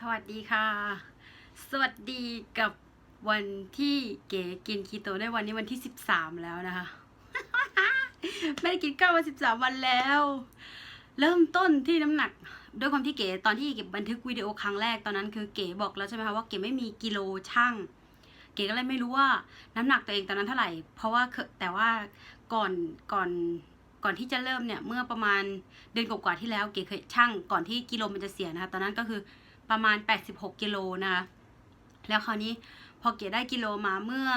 สวัสดีค่ะ สวัสดีกับวันที่เก๋กินคีโตได้วันนี้วันที่สิบสามแล้วนะคะ ไม่ได้กินข้าวมาสิบสามวันแล้ว เริ่มต้นที่น้ำหนัก ด้วยความที่เก๋ตอนที่เก็บบันทึกวิดีโอครั้งแรกตอนนั้นคือเก๋บอกแล้วใช่ไหมคะว่าเก๋ไม่มีกิโลช่างเก๋ก็เลยไม่รู้ว่าน้ำหนักตัวเองตอนนั้นเท่าไหร่ เพราะว่าแต่ว่าก่อนก่อนก่อนที่จะเริ่มเนี่ยเมื่อประมาณเดือนกว่าที่แล้วเก๋เคยช่างก่อนที่กิโลมันจะเสียนะคะตอนนั้นก็คือ ประมาณ 86 กิโลนะคะแล้วคราวนี้พอเก๋ได้กิโลมาเมื่อ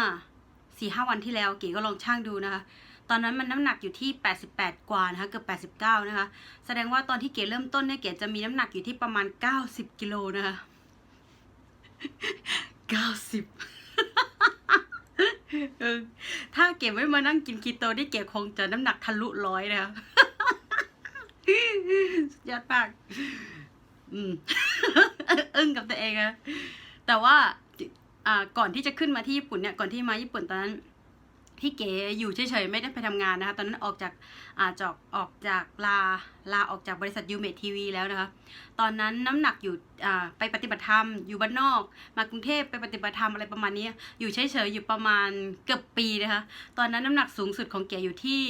4-5หวันที่แล้วเก๋ก็ลองช่างดูนะคะ ตอนนั้นมันน้ำหนักอยู่ที่ 88 กว่านะคะเกือบ89 นะคะ แสดงว่าตอนที่เก๋เริ่มต้นเนี่ยเก๋จะมีน้ำหนักอยู่ที่ประมาณ 90 กิโลนะคะ 90 ถ้าเก๋ไม่มานั่งกินคีโตนี่เก๋คงจะน้ำหนักทะลุร้อยนะคะยอดมาก อืม อึ้งกับตัวเองอะแต่ว่าอ่าก่อนที่จะขึ้นมาที่ญี่ปุ่นเนี่ยก่อนที่มาญี่ปุ่นตอนนั้นที่เก๋อยู่เฉยๆไม่ได้ไปทำงานนะคะ ตอนนั้นออกจากอ่าจอกออกจากลาลาออกจากบริษัทยูเมททีวีแล้วนะคะ ตอนนั้นน้ำหนักอยู่อ่าไปปฏิบัติธรรมอยู่บ้านนอก มากรุงเทพไปปฏิบัติธรรมอะไรประมาณนี้ อยู่เฉยๆอยู่ประมาณเกือบปีนะคะ ตอนนั้นน้ำหนักสูงสุดของเก๋อยู่ที่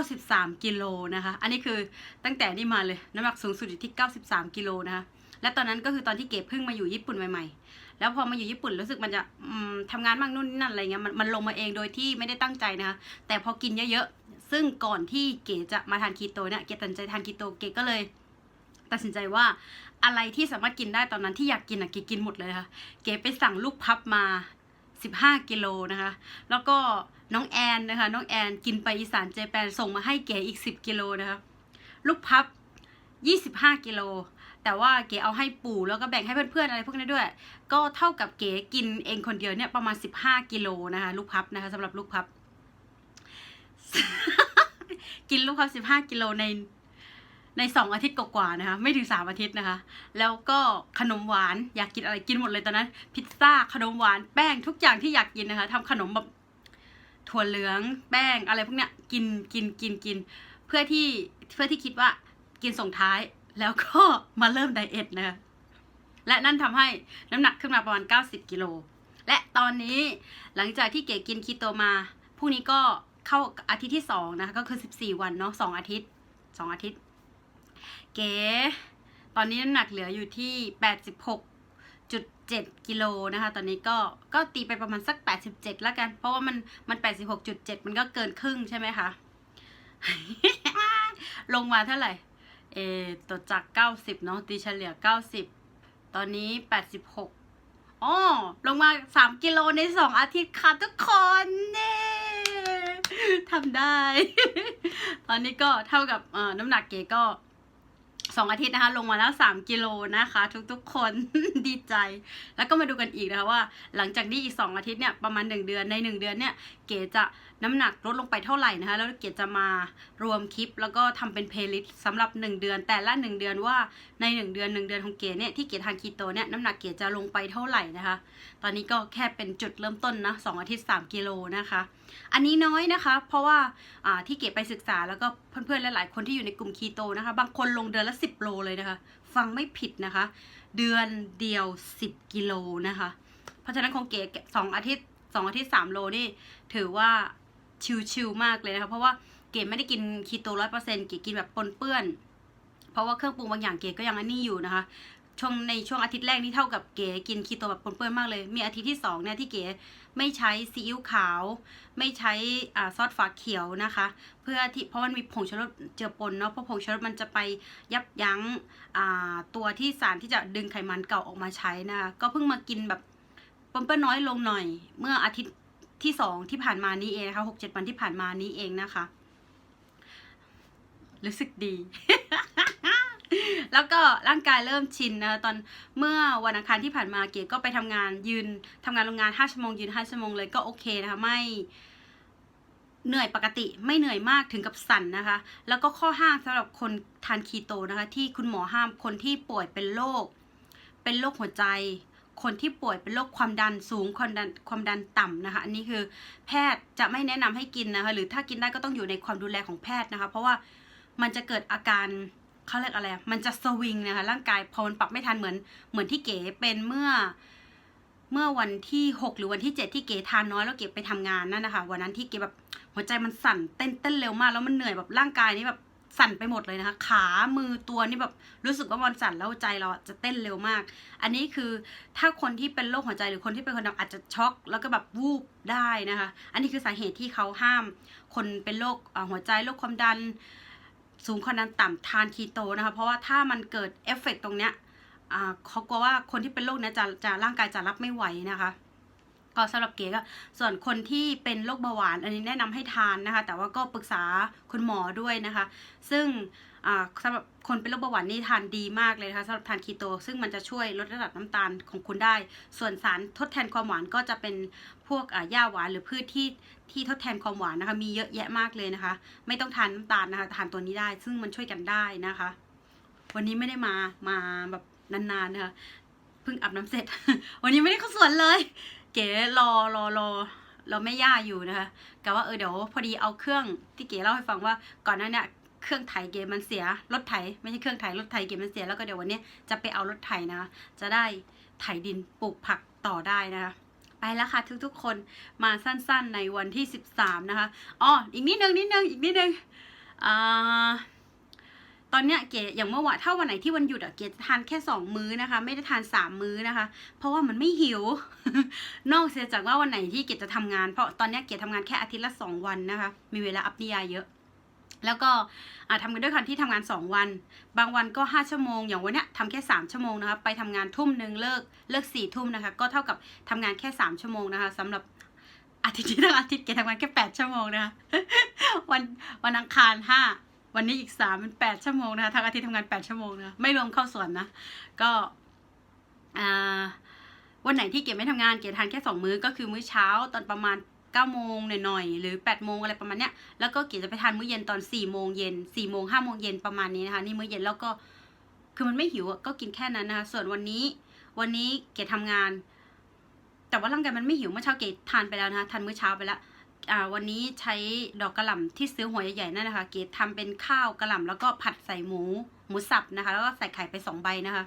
93 กิโลนะคะ อันนี้คือตั้งแต่นี่มาเลยน้ำหนักสูงสุดอยู่ที่ 93 กิโลนะคะ และตอนนั้นก็คือตอนที่เก๋เพิ่งมาอยู่ญี่ปุ่นใหม่ๆ แล้วพอมาอยู่ญี่ปุ่นรู้สึกมันจะอืมทำงานบ้างนู่นนี่นั่นอะไรเงี้ยมันมันลงมาเองโดยที่ไม่ได้ตั้งใจนะคะแต่พอกินเยอะๆ ซึ่งก่อนที่เก๋จะมาทานคีโตเนี่ยเก๋ตัดสินใจทานคีโตเก๋ก็เลยตัดสินใจว่าอะไรที่สามารถกินได้ตอนนั้นที่อยากกินอะเก๋กินหมดเลยค่ะเก๋ไปสั่งลูกพับมา 15 กิโลนะคะ แล้วก็น้องแอนนะคะน้องแอนกินไปอีสานเจแปนส่งมาให้เก๋อีก 10 กิโลนะคะลูกพับ 25 กิโล แต่ว่าเก๋เอาให้ปู่แล้วก็แบ่งให้เพื่อนๆอะไรพวกนี้ด้วย ก็เท่ากับเก๋กินเองคนเดียวเนี่ยประมาณ 15 กิโลนะคะลูกพับนะคะสำหรับลูกพับ กินลูกพับ 15 กิโลในในสองอาทิตย์กว่าๆนะคะ ไม่ถึงสามอาทิตย์นะคะ แล้วก็ขนมหวานอยากกินอะไรกินหมดเลยตอนนั้น พิซซ่าขนมหวานแป้งทุกอย่างที่อยากกินนะคะทำขนมแบบถั่วเหลืองแป้งอะไรพวกเนี้ยกินกินกินกิน เพื่อที่เพื่อที่คิดว่ากินส่งท้าย แล้วก็มาเริ่มไดเอทนะคะและนั่นทำให้น้ำหนักขึ้นมาประมาณ 90 กิโล และตอนนี้หลังจากที่เก๋กินคีโตมาพรุ่งนี้ก็เข้าอาทิตย์ที่สองนะคะก็คือ 14 วันเนาะสองอาทิตย์สองอาทิตย์ เก๋ตอนนี้น้ำหนักเหลืออยู่ที่ 86.7 กิโลนะคะ ตอนนี้ก็ก็ตีไปประมาณสัก 87 แล้วกัน เพราะว่ามันมัน 86.7 มันก็เกินครึ่งใช่ไหมคะ ลงมาเท่าไหร่ เอตัวจาก 90 เนาะตีเฉลี่ย 90 ตอนนี้ 86อ๋อลงมา 3 กิโลใน 2 อาทิตย์ค่ะทุกคนเน่ทำได้ ตอนนี้ก็เท่ากับน้ำหนักเก๋ก็ สองอาทิตย์นะคะ ลงมาแล้ว 3 กิโลนะคะ ทุกๆ คนดีใจ แล้วก็มาดูกันอีกนะคะว่า หลังจากนี้อีก 2 อาทิตย์เนี่ยประมาณ 1 เดือนใน 1 เดือนเนี่ยเก๋จะน้ำหนักลดลงไปเท่าไหร่นะคะ แล้วเก๋จะมารวมคลิป แล้วก็ทำเป็นเพลย์ลิสต์สำหรับ 1 เดือน แต่ละ 1 เดือนว่าใน 1 เดือน 1 เดือนของเก๋เนี่ยที่เก๋ทานคีโตเนี่ยน้ำหนักเก๋จะลงไปเท่าไหร่นะคะ ตอนนี้ก็แค่เป็นจุดเริ่มต้นนะ2อาทิตย์ 3 กิโลนะคะ อันนี้น้อยนะคะ เพราะว่าอ่าที่เก๋ไปศึกษาแล้วก็เพื่อนๆหลายๆคนที่อยู่ในกลุ่มคีโตนะคะ บางคนลงเดือนละ10โลเลยนะคะ ฟังไม่ผิดนะคะ เดือนเดียว 10 กิโลนะคะ เพราะฉะนั้นคงเก๋สองอาทิตย์สองอาทิตย์3โลนี่ถือว่าชิวๆมากเลยนะคะ เพราะว่าเก๋ไม่ได้กินคีโตร้อยเปอร์เซ็นต์เก๋กินแบบปนเปื้อน เพราะว่าเครื่องปรุงบางอย่างเก๋ก็ยังอันนี้อยู่นะคะ ช่วงในช่วงอาทิตย์แรกนี่เท่ากับเก๋กินคีโตแบบปนเปื้อนมากเลย มีอาทิตย์ที่สองเนี่ยที่เก๋ไม่ใช้ซีอิ๊วขาว ไม่ใช้อ่าซอสฝาเขียวนะคะ เพื่อที่เพราะมันมีผงชูรสเจือปนเนาะเพราะผงชูรสมันจะไปยับยั้งอ่าตัวที่สารที่จะดึงไขมันเก่าออกมาใช้นะคะก็เพิ่งมากินแบบปนเปื้อนน้อยลงหน่อย เมื่ออาทิตย์ที่สองที่ผ่านมานี้เองนะคะหกเจ็ดวันที่ผ่านมานี้เองนะคะ รู้สึกดี แล้วก็ร่างกายเริ่มชินนะคะตอนเมื่อวันอังคารที่ผ่านมาเก๋ก็ไปทำงานยืนทำงานโรงงาน5ชั่วโมงยืน5ชั่วโมงเลยก็โอเคนะคะไม่เหนื่อยปกติไม่เหนื่อยมากถึงกับสั่นนะคะ แล้วก็ข้อห้ามสำหรับคนทานคีโตนะคะ ที่คุณหมอห้ามคนที่ป่วยเป็นโรคเป็นโรคหัวใจ คนที่ป่วยเป็นโรคความดันสูงความดันความดันต่ำนะคะ อันนี้คือแพทย์จะไม่แนะนำให้กินนะคะ หรือถ้ากินได้ก็ต้องอยู่ในความดูแลของแพทย์นะคะ เพราะว่ามันจะเกิดอาการ เขาเรียกอะไร มันจะสวิงนะคะ ร่างกายพอมันปรับไม่ทันเหมือนเหมือนที่เก๋เป็นเมื่อ เมื่อวันที่หกหรือวันที่เจ็ดที่เก๋ทานน้อยแล้วเก๋ไปทำงานนั่นนะคะวันนั้นที่เก๋แบบหัวใจมันสั่นเต้นเต้นเร็วมาก แล้วมันเหนื่อยแบบร่างกายนี่แบบสั่นไปหมดเลยนะคะ ขามือตัวนี่แบบรู้สึกว่ามันสั่นแล้วใจเราจะเต้นเร็วมาก อันนี้คือถ้าคนที่เป็นโรคหัวใจหรือคนที่เป็นคนดำอาจจะช็อก แล้วก็แบบวูบได้นะคะ อันนี้คือสาเหตุที่เขาห้าม คนเป็นโรคหัวใจโรคความดัน สูงความดันต่ำทานคีโตนะคะ เพราะว่าถ้ามันเกิดเอฟเฟกต์ตรงเนี้ยเขากลัวว่าคนที่เป็นโรคเนี้ยจะจะร่างกายจะรับไม่ไหวนะคะ ก็สำหรับเก๋ก็ส่วนคนที่เป็นโรคเบาหวาน อันนี้แนะนำให้ทานนะคะ แต่ว่าก็ปรึกษาคุณหมอด้วยนะคะ ซึ่งสำหรับคนเป็นโรคเบาหวานนี่ทานดีมากเลยนะคะสำหรับทานคีโต ซึ่งมันจะช่วยลดระดับน้ำตาลของคุณได้ ส่วนสารทดแทนความหวานก็จะเป็นพวกหญ้าหวานหรือพืชที่ที่ทดแทนความหวานนะคะ มีเยอะแยะมากเลยนะคะ ไม่ต้องทานน้ำตาลนะคะทานตัวนี้ได้ ซึ่งมันช่วยกันได้นะคะ วันนี้ไม่ได้มามาแบบนานๆนะคะเพิ่งอาบน้ำเสร็จ วันนี้ไม่ได้เข้าสวนเลย เก๋รอรอรอรอแม่ย่าอยู่นะคะกะว่าเออเดี๋ยวพอดีเอาเครื่องที่เก๋เล่าให้ฟังว่าก่อนหน้าเนี้เครื่องไถเก๋มันเสียรถไถไม่ใช่เครื่องไถรถไถเก๋มันเสียแล้วก็เดี๋ยววันนี้จะไปเอารถไถนะคะจะได้ไถดินปลูกผักต่อได้นะคะไปแล้วค่ะทุกๆคนมาสั้นๆในวันที่ 13 นะคะอ๋ออีกนิดนึงนิดนึงอีกนิดนึงอ่า อนเนี้ยเก๋อย่างเมื่อวานถ้าวันไหนที่วันหยุดอะเก๋จะทานแค่สองมื้อนะคะ ไม่ได้ทานสามมื้อนะคะ เพราะว่ามันไม่หิว นอกเสียจากว่าวันไหนที่เกดจะทำงาน เพราะตอนเนี้ยเกดทำงานแค่อาทิตย์ละสองวันนะคะ มีเวลาอัพนิยายเยอะ แล้วก็ทำกันด้วยกันที่ทำงานสองวัน บางวันก็ห้าชั่วโมง อย่างวันเนี้ยทำแค่สามชั่วโมงนะคะไปทำงานทุ่มหนึ่งเลิกเลิกสี่ทุ่มนะคะ ก็เท่ากับทำงานแค่สามชั่วโมงนะคะสำหรับอาทิตย์ที่ทั้งอาทิตย์เกดทำงานแค่แปดชั่วโมงนะคะวันวันอังคารห้า วันนี้อีกสามเป็นแปดชั่วโมงนะคะทั้งอาทิตย์ทำงานแปดชั่วโมงนะไม่รวมเข้าสวนนะ ก็วันไหนที่เก๋ไม่ทำงานเก๋ทานแค่สองมื้อก็คือมื้อเช้าตอนประมาณ9ก้าโมงหน่อยๆหรือ8ปดโมงอะไรประมาณเนี้ยแล้วก็เก๋จะไปทานมื้อเย็นตอน4ี่โมงเย็นสี่โมงห้าโมงเย็นประมาณนี้นะคะนี่มื้อเย็นแล้วก็คือมันไม่หิวก็กินแค่นั้นนะคะส่วนวันนี้วันนี้เก๋ทำงาน แต่ว่าร่างกายมันไม่หิวเมื่อเช้าเก๋ทานไปแล้วนะคะทานมื้อเช้าไปแล้ว วันนี้ใช้ดอกกระหล่ำที่ซื้อหัวใหญ่ๆนั่นนะคะ เก๋ทำเป็นข้าวกระหล่ำแล้วก็ผัดใส่หมูหมูสับนะคะ แล้วก็ใส่ไข่ไปสองใบนะคะ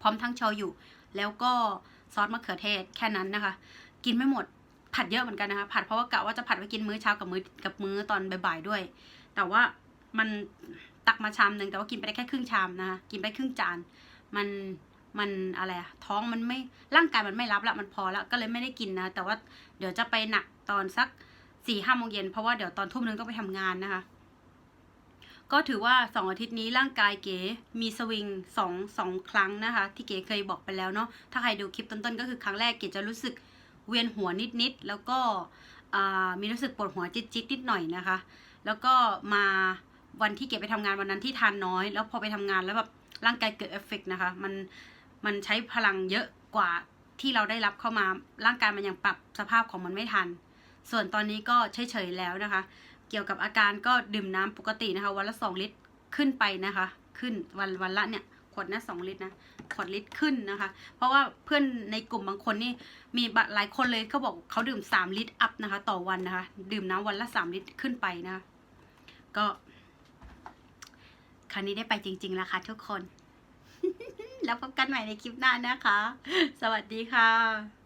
พร้อมทั้งโชยุแล้วก็ซอสมะเขือเทศแค่นั้นนะคะ กินไม่หมดผัดเยอะเหมือนกันนะคะผัดเพราะว่ากะว่าจะผัดไว้กินมื้อเช้ากับมื้อกับมื้อตอนบ่ายๆด้วย แต่ว่ามันตักมาชามหนึ่งแต่ว่ากินไปได้แค่ครึ่งชามนะคะกินไปครึ่งจาน มันมันอะไรอะท้องมันไม่ร่างกายมันไม่รับละมันพอแล้วก็เลยไม่ได้กินนะ แต่ว่าเดี๋ยวจะไปหนัก ตอนสักสี่ห้าโมงเย็นเพราะว่าเดี๋ยวตอนทุ่มนึงต้องไปทำงานนะคะ ก็ถือว่าสองอาทิตย์นี้ร่างกายเก๋มีสวิงสองสองครั้งนะคะ ที่เก๋เคยบอกไปแล้วเนาะถ้าใครดูคลิปต้นๆ ก็คือครั้งแรกเก๋จะรู้สึกเวียนหัวนิดๆแล้วก็มีรู้สึกปวดหัวจิ๊ดๆนิดหน่อยนะคะ แล้วก็มาวันที่เก๋ไปทำงานวันนั้นที่ทานน้อย แล้วพอไปทำงานแล้วแบบร่างกายเกิดเอฟเฟกต์นะคะมันมันใช้พลังเยอะกว่าที่เราได้รับเข้ามาร่างกายมันยังปรับสภาพของมันไม่ทัน ส่วนตอนนี้ก็เฉยๆแล้วนะคะ เกี่ยวกับอาการก็ดื่มน้ำปกตินะคะ วันละสองลิตรขึ้นไปนะคะ ขึ้นวันวันละเนี่ยขวดนะสองลิตรนะขวดลิตรขึ้นนะคะ เพราะว่าเพื่อนในกลุ่มบางคนนี่มีหลายคนเลยเขาบอกเขาดื่มสามลิตรอัพนะคะ ต่อวันนะคะ ดื่มน้ำวันละสามลิตรขึ้นไปนะคะก็คราวนี้ได้ไปจริง ๆ แล้วค่ะทุกคน แล้วพบกันใหม่ในคลิปหน้านะคะ สวัสดีค่ะ